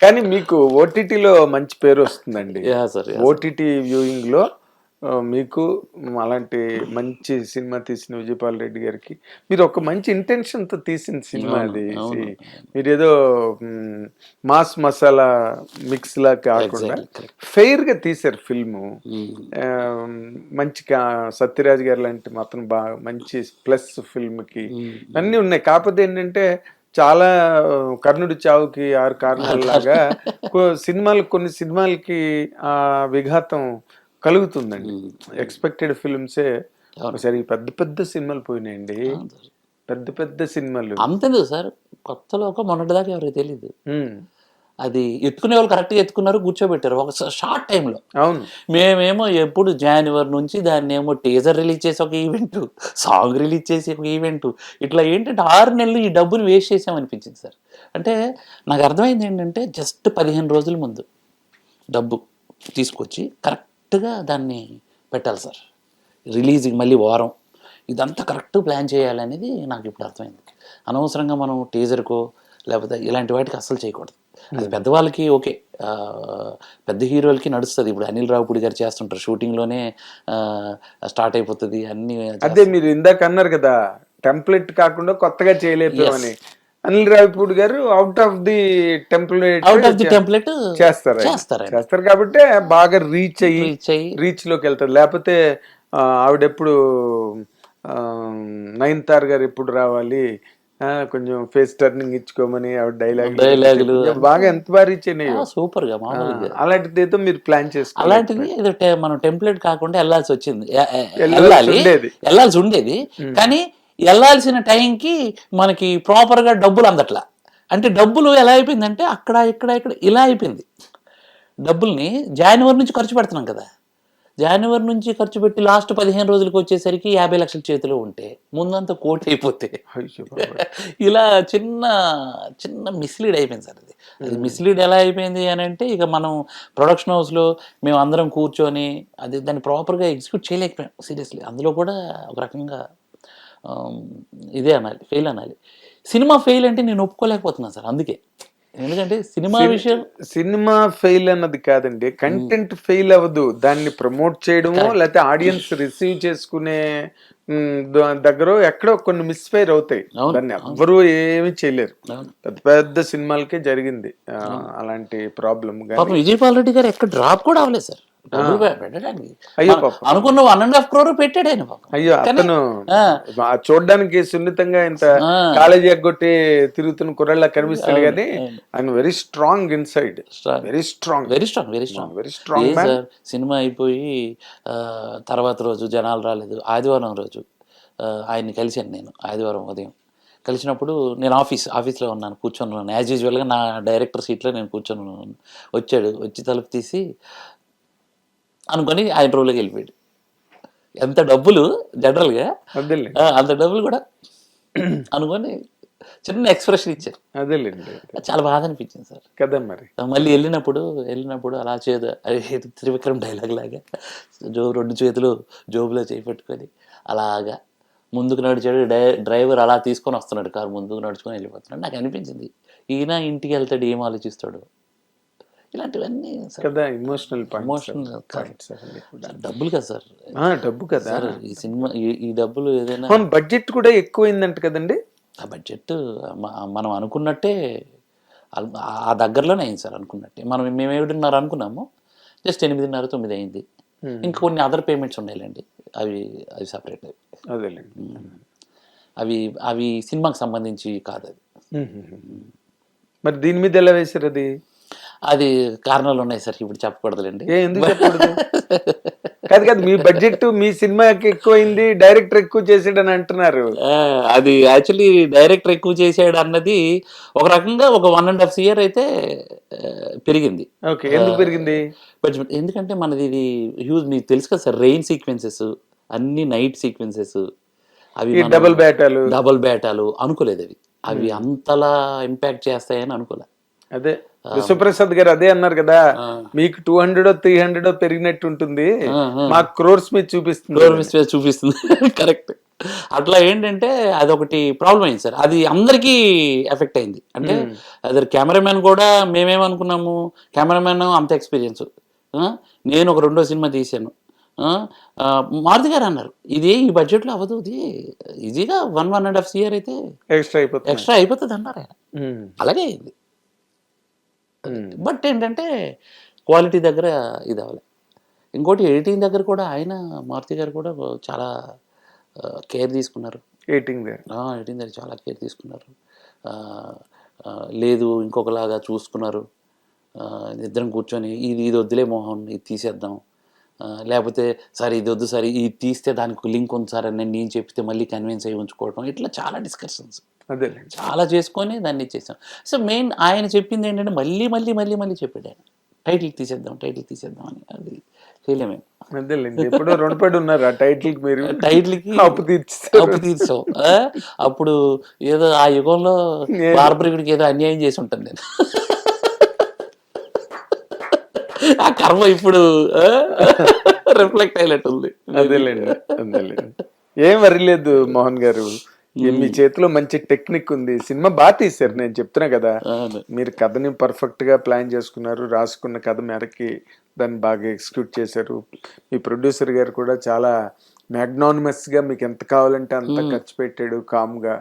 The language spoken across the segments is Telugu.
కానీ మీకు ఓటీటీలో మంచి పేరు వస్తుందండి ఓటీటీ వ్యూయింగ్లో మీకు అలాంటి మంచి సినిమా తీసిన విజయపాల్ రెడ్డి గారికి మీరు ఒక మంచి ఇంటెన్షన్తో తీసిన సినిమా అది. మీరు ఏదో మాస్ మసాలా మిక్స్ లా కాకుండా Exactly, correct. ఫెయిర్గా తీశారు ఫిల్ము. ఆ, మంచి సత్యరాజ్ గారు లాంటి మాత్రం బాగా మంచి ప్లస్ ఫిల్మ్కి మ్మ్. అన్నీ ఉన్నాయి కాకపోతే ఏంటంటే చాలా కర్ణుడి చావుకి ఆరు కారణాల లాగా కొ- సినిమాలు కొన్ని సినిమాలకి ఆ విఘాతం కలుగుతుందండి. ఎక్స్పెక్టెడ్ ఫిల్మ్సే ఒకసారి పెద్ద పెద్ద సినిమాలు పోయినాయండి. పెద్ద పెద్ద సినిమాలు. అంతేందుకు సార్? కొత్తలో ఒక మొన్నటిదాకా ఎవరికి తెలియదు అది ఎత్తుకునే వాళ్ళు కరెక్ట్గా ఎత్తుకున్నారు కూర్చోబెట్టారు. ఒక షార్ట్ టైంలో అవును. మేమేమో ఎప్పుడు జనవరి నుంచి దాన్ని ఏమో టీజర్ రిలీజ్ చేసి ఒక ఈవెంట్ సాంగ్ రిలీజ్ చేసి ఒక ఈవెంట్ ఇట్లా ఏంటంటే ఆరు నెలలు ఈ డబ్బుని వేస్ట్ చేసామనిపించింది సార్. అంటే నాకు అర్థమైంది ఏంటంటే జస్ట్ పదిహేను రోజుల ముందు డబ్బు తీసుకొచ్చి కరెక్ట్గా దాన్ని పెట్టాలి సార్. రిలీజ్కి మళ్ళీ వారం. ఇదంతా కరెక్ట్ ప్లాన్ చేయాలనేది నాకు ఇప్పుడు అర్థమైంది. అనవసరంగా మనం టీజర్కో లేకపోతే ఇలాంటి వాటికి అస్సలు చేయకూడదు. అది పెద్దవాళ్ళకి ఓకే. పెద్ద హీరోలకి నడుస్తుంది. ఇప్పుడు అనిల్ రావుపూడి గారు చేస్తుంటారు. షూటింగ్లోనే స్టార్ట్ అయిపోతుంది అన్ని అదే మీరు ఇందాక అన్నారు కదా టెంప్లెట్ కాకుండా కొత్తగా చేయలేకపోయామని. అనిల్ రావిపూడి గారు out of the template out of the template చేస్తారు. చేస్తారు కాబట్టి బాగా రీచ్ అయ్యి రీచ్లోకి వెళ్తారు. లేకపోతే ఆవిడెప్పుడు నైన్ తార్ గారు ఎప్పుడు రావాలి? కొంచెం ఫేస్ టర్నింగ్ ఇచ్చుకోమని డైలాగ్ డైలాగులు. బాగా ఎంత బాగా రీచ్ అయినాయో సూపర్గా మామూలుగా. అలాంటిది ఏదో మీరు ప్లాన్ చేసుకోవాలి అలాంటిది ఏదో మనం టెంప్లెట్ కాకుండా వెళ్ళాల్సి వచ్చింది. వెళ్ళాలి ఉండేది. వెళ్ళాల్సి ఉండేది. కానీ వెళ్ళాల్సిన టైంకి మనకి ప్రాపర్గా డబ్బులు అందట్లా. అంటే డబ్బులు ఎలా అయిపోయిందంటే అక్కడ ఇక్కడ ఇక్కడ ఇలా అయిపోయింది. డబ్బుల్ని జనవరి నుంచి ఖర్చు పెడుతున్నాం కదా. జనవరి నుంచి ఖర్చు పెట్టి లాస్ట్ పదిహేను రోజులకు వచ్చేసరికి యాభై లక్షల చేతిలో ఉంటే ముందంతా కోటి అయిపోతే. ఇలా చిన్న చిన్న మిస్లీడ్ అయిపోయింది సార్ అది. అది మిస్లీడ్ ఎలా అయిపోయింది అని అంటే ఇక మనం ప్రొడక్షన్ హౌస్లో మేము అందరం కూర్చొని అది దాన్ని ప్రాపర్గా ఎగ్జిక్యూట్ చేయలేకపోయాం. సీరియస్లీ అందులో కూడా ఒక రకంగా ఇదే అనాలి ఫెయిల్ అనాలి. సినిమా ఫెయిల్ అంటే నేను ఒప్పుకోలేకపోతున్నాను సార్ అందుకే. ఎందుకంటే సినిమా విషయం సినిమా ఫెయిల్ అన్నది కాదండి. కంటెంట్ ఫెయిల్ అవ్వదు. దాన్ని ప్రమోట్ చేయడమో లేకపోతే ఆడియన్స్ రిసీవ్ చేసుకునే దగ్గర ఎక్కడో కొన్ని మిస్ఫైర్ అవుతాయి. దాన్ని ఎవ్వరూ ఏమీ చేయలేరు. పెద్ద పెద్ద సినిమాలకే జరిగింది. అలాంటి ప్రాబ్లం విజయపాల్ రెడ్డి గారు ఎక్కడ డ్రాప్ కూడా అవ్వలేదు సార్. పెట్టడానికి అయ్యో మన- పాపం. అనుకున్న వన్ అండ్ హాఫ్ క్రోర్ పెట్టాడు ఆయన పాపం. అయ్యో అతను చూడడానికి సున్నితంగా ఇంత. కాలేజీ ఎగ్గొట్టి తిరుగుతున్న కుర్రల్లా కనిపిస్తాడు కానీ. ఆయన very strong inside. Very strong very strong very strong very strong cinema అయిపోయి తర్వాత రోజు జనాలు రాలేదు. ఆదివారం రోజు ఆయన్ని కలిశాను నేను ఆదివారం ఉదయం. కలిసినప్పుడు నేను ఆఫీస్ ఆఫీస్లో ఉన్నాను కూర్చొని ఉన్నాను. యాజ్ యూజువల్గా నా డైరెక్టర్ సీట్లో నేను కూర్చొని ఉన్నాను. వచ్చాడు వచ్చి తలుపు తీసి అనుకొని ఆయన రోజులోకి వెళ్ళిపోయాడు. ఎంత డబ్బులు జనరల్గా అంత డబ్బులు కూడా అనుకొని చిన్న ఎక్స్ప్రెషన్ ఇచ్చారు. అదేలేండి. చాలా బాధ అనిపించింది సార్. కదా మరి. మళ్ళీ వెళ్ళినప్పుడు వెళ్ళినప్పుడు అలా చేదు అది త్రివిక్రమ్ డైలాగ్ లాగా జో రెండు చేతులు జోబులో చేయి పెట్టుకొని అలాగా ముందుకు నడిచాడు. డ్రైవర్ అలా తీసుకొని వస్తున్నాడు కారు ముందుకు నడుచుకొని వెళ్ళిపోతున్నాడు. నాకు అనిపించింది ఈయన ఇంటికి వెళ్తాడు ఏం ఆలోచిస్తాడు? ఇలాంటివన్నీ సార్ కదా ఇమోషనల్ పాయింట్స్ డబ్బులు కదా సార్. డబ్బు కదా. ఈ సినిమా ఈ- డబ్బులు ఏదైనా బడ్జెట్ కూడా ఎక్కువైందంట కదండి? ఆ బడ్జెట్ మనం అనుకున్నట్టే ఆ దగ్గరలోనే అయింది సార్ అనుకున్నట్టే. మనం మేము ఏడున్నర అనుకున్నాము జస్ట్ ఎనిమిదిన్నర తొమ్మిది అయింది. ఇంకా కొన్ని అదర్ పేమెంట్స్ ఉన్నాయిలేండి అవి అవి సపరేట్ అదేలేండి. అవి అవి సినిమాకి సంబంధించి కాదు అది. మరి దీని మీద ఎలా వేశారు అది? అది కారణాలు ఉన్నాయి సార్ ఇప్పుడు చెప్పకూడదులేండి. కాదు కాదు మీ బడ్జెట్ మీ సినిమాకి ఎక్కువైంది డైరెక్టర్ ఎక్కువ చేసాడని అంటున్నారు. అది యాక్చువల్లీ డైరెక్టర్ ఎక్కువ చేసాడు అన్నది ఒక రకంగా ఒక వన్ అండ్ హాఫ్ ఇయర్ అయితే పెరిగింది. ఓకే ఎందుకు పెరిగింది? బడ్జెట్ ఎందుకంటే మనది ఇది హ్యూజ్ మీకు తెలుసు కదా సార్ రెయిన్ సీక్వెన్సెస్ అన్ని నైట్ సీక్వెన్సెస్ అవి డబుల్ బ్యాటాలు డబుల్ బ్యాటాలు అనుకోలేదు అవి. అవి అంతలా ఇంపాక్ట్ చేస్తాయని అనుకోలే. అదే. విశ్వప్రసాద్ గారు అదే అన్నారు కదా మీకు టూ హండ్రెడ్ త్రీ హండ్రెడ్ పెరిగినట్టు ఉంటుంది. మాకు క్రోర్స్ మీద చూపిస్తుంది. చూపిస్తుంది. కరెక్ట్ అట్లా ఏంటంటే అదొకటి ప్రాబ్లం అయింది సార్. అది అందరికీ ఎఫెక్ట్ అయింది. అంటే అదే కెమెరామెన్ కూడా మేమేమనుకున్నాము కెమెరామెన్ అంత ఎక్స్పీరియన్స్ నేను ఒక రెండో సినిమా తీశాను. మారుతి గారు అన్నారు ఇది ఈ బడ్జెట్లో అవ్వదు ఇది ఈజీగా one one and half year అయితే ఎక్స్ట్రా అయిపోతుంది. ఎక్స్ట్రా అయిపోతుంది అన్నారు ఆయన. అలాగే అయింది. బట్ ఏంటంటే క్వాలిటీ దగ్గర ఇది అవ్వలే ఇంకోటి ఎడిటింగ్ దగ్గర కూడా ఆయన మారుతి గారు కూడా చాలా కేర్ తీసుకున్నారు. ఎయిటింగ్ దే ఎడిటింగ్ దగ్గర చాలా కేర్ తీసుకున్నారు. లేదు ఇంకొకలాగా చూసుకున్నారు. ఇద్దరం కూర్చొని ఇది ఇది వద్దులే మోహన్ ఇది తీసేద్దాం. లేకపోతే సరే ఇది వద్దు సరే ఇది తీస్తే దానికి లింక్ ఉంది సార్ అని నేను చెప్తే మళ్ళీ కన్విన్స్ అయ్యి ఉంచుకోవడం ఇట్లా చాలా డిస్కషన్స్ అదే చాలా చేసుకొని దాన్ని ఇచ్చేసాం సో మెయిన్ ఆయన చెప్పింది ఏంటంటే మళ్ళీ మళ్ళీ మళ్ళీ మళ్ళీ చెప్పాడు ఆయన. టైటిల్ తీసేద్దాం టైటిల్ తీసేద్దాం అని. అది చేయలేము అదేలేండి. ఎప్పుడో రెండు పడి ఉన్నారు. ఆ టైటిల్కి మీరు టైటిల్కి అప్పు తీర్చారు అప్పు తీర్చాం? అప్పుడు ఏదో ఆ యుగంలో బార్బరికుడికి ఏదో అన్యాయం చేసి ఉంటాను నేను. కర్మ ఇప్పుడు రిఫ్లెక్ట్ అయినట్టు ఉంది అదేలేండి అదేలేండి. ఏం వరిలేదు మోహన్ గారు. మీ చేతిలో మంచి టెక్నిక్ ఉంది. సినిమా బాగా తీశారు నేను చెప్తున్నా కదా. మీరు కథని పర్ఫెక్ట్గా ప్లాన్ చేసుకున్నారు రాసుకున్న కథ మేరకి దాన్ని బాగా ఎగ్జిక్యూట్ చేశారు. మీ ప్రొడ్యూసర్ గారు కూడా చాలా మ్యాగ్నానిమస్గా మీకు ఎంత కావాలంటే అంత ఖర్చు పెట్టాడు కామ్గా.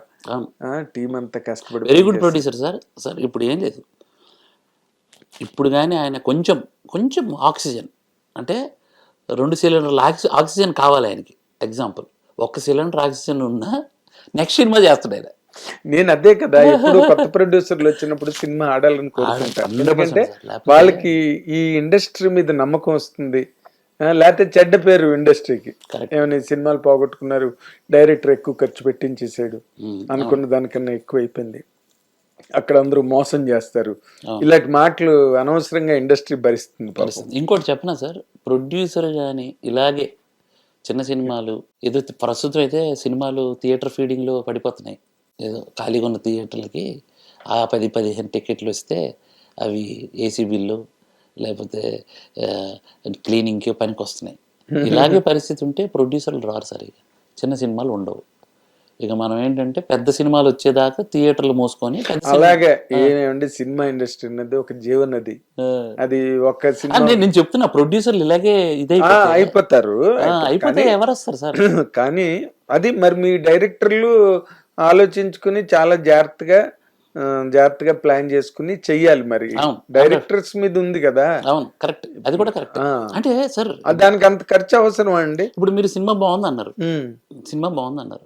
టీం అంతా కష్టపడి very good producer sir. Sir ఇప్పుడు ఏం లేదు. ఇప్పుడు కానీ ఆయన కొంచెం కొంచెం ఆక్సిజన్. అంటే రెండు సిలిండర్లు ఆక్సి ఆక్సిజన్ కావాలి ఆయనకి. ఎగ్జాంపుల్. ఒక్క సిలిండర్ ఆక్సిజన్ ఉన్నా నెక్స్ట్ సినిమా చేస్తాడు ఆయన. నేను అదే కదా ఎప్పుడు కొత్త ప్రొడ్యూసర్లు వచ్చినప్పుడు సినిమా ఆడాలని కోరుకుంటాను ఆడాలి, 100% ఎందుకంటే వాళ్ళకి ఈ ఇండస్ట్రీ మీద నమ్మకం వస్తుంది. లేకపోతే చెడ్డ పేరు ఇండస్ట్రీకి. ఏమైనా సినిమాలు పోగొట్టుకున్నారు డైరెక్టర్ ఎక్కువ ఖర్చు పెట్టించేసాడు. అనుకున్న దానికన్నా ఎక్కువ అయిపోయింది అక్కడ అందరూ మోసం చేస్తారు. ఇలాంటి మాటలు అనవసరంగా ఇండస్ట్రీ భరిస్తుంది. పరిస్థితి ఇంకోటి చెప్పనా సార్? ప్రొడ్యూసర్ కానీ ఇలాగే చిన్న సినిమాలు ఏదో ప్రస్తుతం అయితే సినిమాలు థియేటర్ ఫీడింగ్లో పడిపోతున్నాయి. ఏదో ఖాళీగా ఉన్న థియేటర్లకి ఆ పది పదిహేను టికెట్లు వస్తే అవి ఏసీ బిల్లు లేకపోతే క్లీనింగ్కి పనికి వస్తున్నాయి ఇలాగే పరిస్థితి ఉంటే ప్రొడ్యూసర్లు రారు సార్ ఇక చిన్న సినిమాలు ఉండవు. ఇక మనం ఏంటంటే పెద్ద సినిమాలు వచ్చేదాకా థియేటర్లు మూసుకొని అలాగే ఏమంటే సినిమా ఇండస్ట్రీ అన్నది ఒక జీవనది. అది. ఒక్క ఆ, సినిమా నేను నేను చెప్తున్నా ప్రొడ్యూసర్లు ఇలాగే ఇదైపోతే అయిపోతారు. అయిపోతే ఎవరు వస్తారు సార్? కానీ అది మరి మీ డైరెక్టర్లు ఆలోచించుకుని చాలా జాగ్రత్తగా జాగ్రత్తగా ప్లాన్ చేసుకుని చెయ్యాలి మరి. డైరెక్టర్స్ మీద ఉంది కదా. అవును కరెక్ట్. అది కూడా కరెక్ట్. అంటే సార్ దానికి అంత ఖర్చు అవసరం అండి? ఇప్పుడు మీరు సినిమా బాగుంది అన్నారు సినిమా బాగుంది అన్నారు